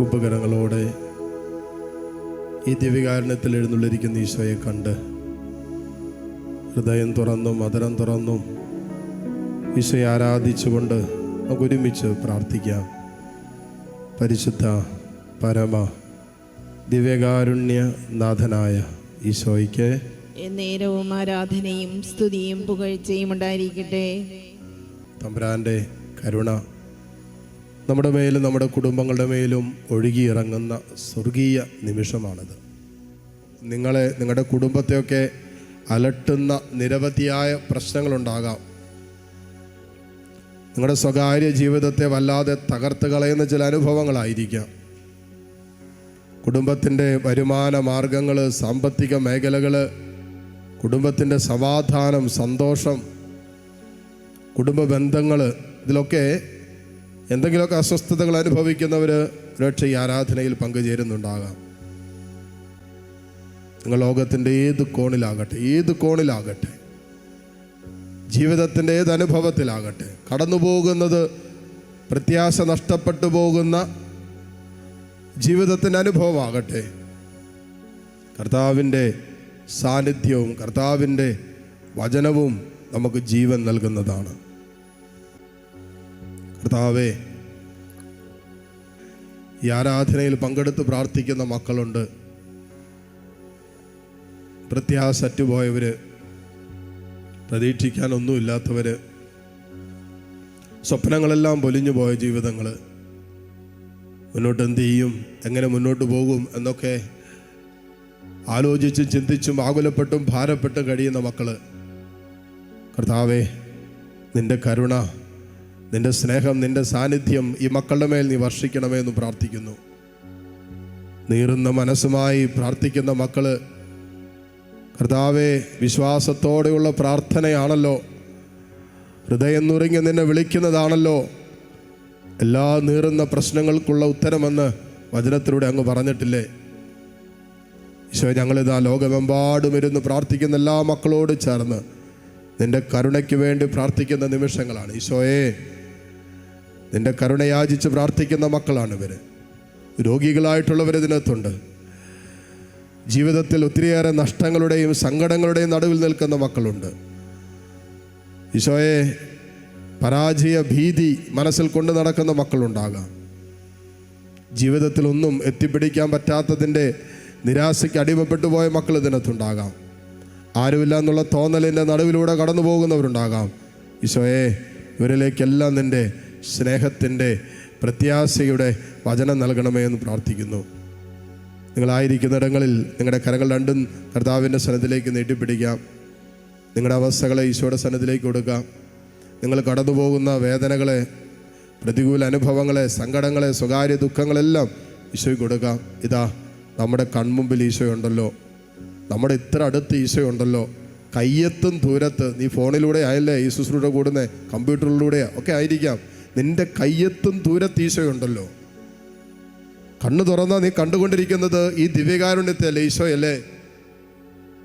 ഉപകരണങ്ങളോടെ ഈ ദിവ്യകാരണത്തിൽ എഴുന്നള്ളിരിക്കുന്ന ഈശോയെ കണ്ട് ഹൃദയം തുറന്നും മധുരം തുറന്നും ഈശോയെ ആരാധിച്ചുകൊണ്ട് നമുക്ക് ഒരുമിച്ച് പ്രാർത്ഥിക്കാം. പരിശുദ്ധ പരമ ദിവ്യകാരുണ്യ നാഥനായ ഈശോയ്ക്ക് നേരവും ആരാധനയും സ്തുതിയും പുകഴ്ചയും ഉണ്ടായിരിക്കട്ടെ. തമ്പുരാന്റെ കരുണ നമ്മുടെ മേലും നമ്മുടെ കുടുംബങ്ങളുടെ മേലും ഒഴുകിയിറങ്ങുന്ന സ്വർഗീയ നിമിഷമാണിത്. നിങ്ങളെ നിങ്ങളുടെ കുടുംബത്തെയൊക്കെ അലട്ടുന്ന നിരവധിയായ പ്രശ്നങ്ങളുണ്ടാകാം. നിങ്ങളുടെ സ്വകാര്യ ജീവിതത്തെ വല്ലാതെ തകർത്ത് കളയുന്ന ചില അനുഭവങ്ങളായിരിക്കാം. കുടുംബത്തിന്റെ വരുമാന മാർഗങ്ങൾ സാമ്പത്തിക മേഖലകൾ കുടുംബത്തിന്റെ സമാധാനം സന്തോഷം കുടുംബ ബന്ധങ്ങൾ ഇതിലൊക്കെ എന്തെങ്കിലുമൊക്കെ അസ്വസ്ഥതകൾ അനുഭവിക്കുന്നവർ ഒരുപക്ഷെ ഈ ആരാധനയിൽ പങ്കുചേരുന്നുണ്ടാകാം. നിങ്ങൾ ലോകത്തിന്റെ ഏത് കോണിലാകട്ടെ ഏത് കോണിലാകട്ടെ ജീവിതത്തിന്റെ ഏത് അനുഭവത്തിലാകട്ടെ കടന്നു പോകുന്നത് പ്രത്യാശ നഷ്ടപ്പെട്ടു പോകുന്ന ജീവിതത്തിന്റെ അനുഭവമാകട്ടെ കർത്താവിന്റെ സാന്നിധ്യവും കർത്താവിന്റെ വചനവും നമുക്ക് ജീവൻ നൽകുന്നതാണ്. കർത്താവെ ഈ ആരാധനയിൽ പങ്കെടുത്ത് പ്രാർത്ഥിക്കുന്ന മക്കളുണ്ട്. പ്രത്യാശ അറ്റുപോയവർ പ്രതീക്ഷിക്കാനൊന്നുമില്ലാത്തവർ സ്വപ്നങ്ങളെല്ലാം പൊലിഞ്ഞു പോയ ജീവിതങ്ങൾ മുന്നോട്ട് എന്ത് ചെയ്യും? എങ്ങനെ മുന്നോട്ട് പോകും? എന്നൊക്കെ ആലോചിച്ചും ചിന്തിച്ചും ആകുലപ്പെട്ടും ഭാരപ്പെട്ടും കഴിയുന്ന മക്കൾ. കർത്താവേ നിന്റെ കരുണ നിന്റെ സ്നേഹം നിന്റെ സാന്നിധ്യം ഈ മക്കളുടെ മേൽ നീ വർഷിക്കണമേ എന്ന് പ്രാർത്ഥിക്കുന്നു. നീറുന്ന മനസ്സുമായി പ്രാർത്ഥിക്കുന്ന മക്കൾ കർത്താവെ വിശ്വാസത്തോടെയുള്ള പ്രാർത്ഥനയാണല്ലോ. ഹൃദയം നുറുങ്ങി നിന്നെ വിളിക്കുന്നതാണല്ലോ. എല്ലാ നീറുന്ന പ്രശ്നങ്ങൾക്കുള്ള ഉത്തരമെന്ന് വചനത്തിലൂടെ അങ്ങ് പറഞ്ഞിട്ടില്ലേ? ഈശോ ഞങ്ങളിതാ ലോകമെമ്പാടും ഇരുന്ന് പ്രാർത്ഥിക്കുന്ന എല്ലാ മക്കളോട് ചേർന്ന് നിന്റെ കരുണയ്ക്ക് വേണ്ടി പ്രാർത്ഥിക്കുന്ന നിമിഷങ്ങളാണ്. ഈശോയെ നിന്റെ കരുണയാചിച്ച് പ്രാർത്ഥിക്കുന്ന മക്കളാണ് ഇവർ രോഗികളായിട്ടുള്ളവർ ഇതിനകത്തുണ്ട്. ജീവിതത്തിൽ ഒത്തിരിയേറെ നഷ്ടങ്ങളുടെയും സങ്കടങ്ങളുടെയും നടുവിൽ നിൽക്കുന്ന മക്കളുണ്ട്. ഈശോയെ പരാജയ ഭീതി മനസ്സിൽ കൊണ്ട് നടക്കുന്ന മക്കളുണ്ടാകാം. ജീവിതത്തിൽ ഒന്നും എത്തിപ്പിടിക്കാൻ പറ്റാത്തതിന്റെ നിരാശയ്ക്ക് അടിമപ്പെട്ടു പോയ മക്കൾ ഇതിനകത്തുണ്ടാകാം. ആരുമില്ല എന്നുള്ള തോന്നലിന്റെ നടുവിലൂടെ കടന്നു പോകുന്നവരുണ്ടാകാം ഈശോയെ ഇവരിലേക്കെല്ലാം നിന്റെ സ്നേഹത്തിന്റെ പ്രത്യാശയുടെ വചനം നൽകണമേ എന്ന് പ്രാർത്ഥിക്കുന്നു. നിങ്ങളായിരിക്കുന്നിടങ്ങളിൽ നിങ്ങളുടെ കരങ്ങൾ രണ്ടും കർത്താവിന്റെ സനത്തിലേക്ക് നീട്ടിപ്പിടിക്കാം. നിങ്ങളുടെ അവസ്ഥകളെ ഈശോയുടെ സ്ഥലത്തിലേക്ക് കൊടുക്കാം. നിങ്ങൾ കടന്നു പോകുന്ന വേദനകളെ പ്രതികൂല അനുഭവങ്ങളെ സങ്കടങ്ങളെ സ്വകാര്യ ദുഃഖങ്ങളെല്ലാം ഈശോയ്ക്ക് കൊടുക്കാം. ഇതാ നമ്മുടെ കൺമുമ്പിൽ ഈശോയുണ്ടല്ലോ നമ്മുടെ ഇത്ര അടുത്ത് ഈശോയുണ്ടല്ലോ കയ്യെത്തും ദൂരത്ത് നീ ഫോണിലൂടെ ആയല്ലേ ഈ കൂടുന്നേ കമ്പ്യൂട്ടറിലൂടെ ഒക്കെ ആയിരിക്കാം. നിന്റെ കയ്യെത്തും ദൂരത്ത് കണ്ണു തുറന്നാൽ നീ കണ്ടുകൊണ്ടിരിക്കുന്നത് ഈ ദിവ്യകാരുണ്യത്തെ അല്ലേ ഈശോയല്ലേ?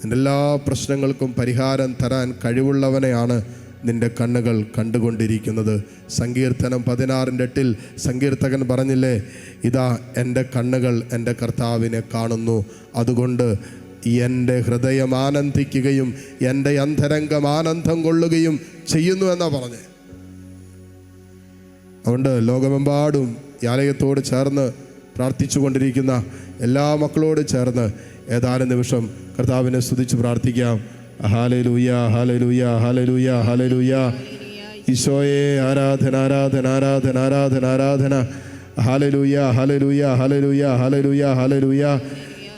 നിന്റെ എല്ലാ പ്രശ്നങ്ങൾക്കും പരിഹാരം തരാൻ കഴിവുള്ളവനെയാണ് നിന്റെ കണ്ണുകൾ കണ്ടുകൊണ്ടിരിക്കുന്നത്. സങ്കീർത്തനം പതിനാറിന്റെ എട്ടിൽ സങ്കീർത്തകൻ പറഞ്ഞില്ലേ ഇതാ എന്റെ കണ്ണുകൾ എന്റെ കർത്താവിനെ കാണുന്നു. അതുകൊണ്ട് എന്റെ ഹൃദയം ആനന്ദിക്കുകയും എന്റെ അന്തരംഗം ആനന്ദം കൊള്ളുകയും ചെയ്യുന്നു എന്നാ പറഞ്ഞേ. അതുകൊണ്ട് ലോകമെമ്പാടും ഈ ആലയത്തോട് ചേർന്ന് പ്രാർത്ഥിച്ചു കൊണ്ടിരിക്കുന്ന എല്ലാ മക്കളോട് ചേർന്ന് ഏതാനും നിമിഷം കർത്താവിനെ സ്തുതിച്ച് പ്രാർത്ഥിക്കാം. ഹാലലൂയ ഹാലലൂയ ഹാലലൂയ ഹാലലൂയ ഈശോയെ ആരാധന ആരാധന ആരാധന ആരാധന ആരാധന. Hallelujah hallelujah hallelujah hallelujah hallelujah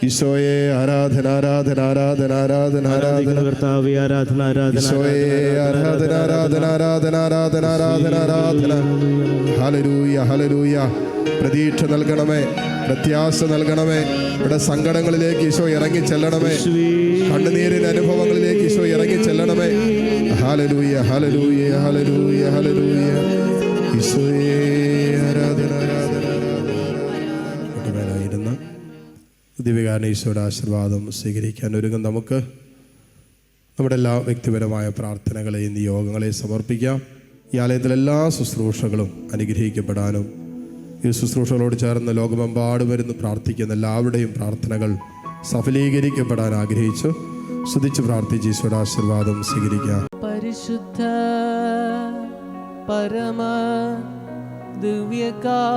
ഈശോയെ ആരാധന ആരാധന ആരാധന ആരാധന ആരാധന കർത്താവേ ആരാധന ആരാധന ഈശോയെ ആരാധന ആരാധന ആരാധന ആരാധന ആരാധന ആരാധന ഹലരൂയ ഹലരൂയ പ്രതീക്ഷ നൽകണമേ പ്രത്യാശ നൽകണമേ ഇവിടെ സങ്കടങ്ങളിലേക്ക് ഈശോ ഇറങ്ങി ചെല്ലണമേ കണ്ണുനീരിന്റെ അനുഭവങ്ങളിലേക്ക് ഈശോ ഇറങ്ങി ചെല്ലണമേ ഹലരൂയ ഹലരൂയ ഹലരൂയ ഹലരൂയ ഈശോയെ ആരാധന ആരാധന ആരാധന ദിവ്യകാരൻ ഈശോയുടെ ആശീർവാദം സ്വീകരിക്കാൻ ഒരുങ്ങും. നമുക്ക് നമ്മുടെ എല്ലാ വ്യക്തിപരമായ പ്രാർത്ഥനകളെയും നിയോഗങ്ങളെ സമർപ്പിക്കാം. ഈ ആലയത്തിലെ എല്ലാ ശുശ്രൂഷകളും അനുഗ്രഹിക്കപ്പെടാനും ഈ ശുശ്രൂഷകളോട് ചേർന്ന് ലോകമെമ്പാടും വരുന്ന് പ്രാർത്ഥിക്കുന്ന എല്ലാവരുടെയും പ്രാർത്ഥനകൾ സഫലീകരിക്കപ്പെടാൻ ആഗ്രഹിച്ചു സ്തുതിച്ച് പ്രാർത്ഥിച്ച് ഈശ്വരുടെ ആശീർവാദം സ്വീകരിക്കാം. പരിശുദ്ധ പരമ ദിവ്യകാരുണ്യത്തിന്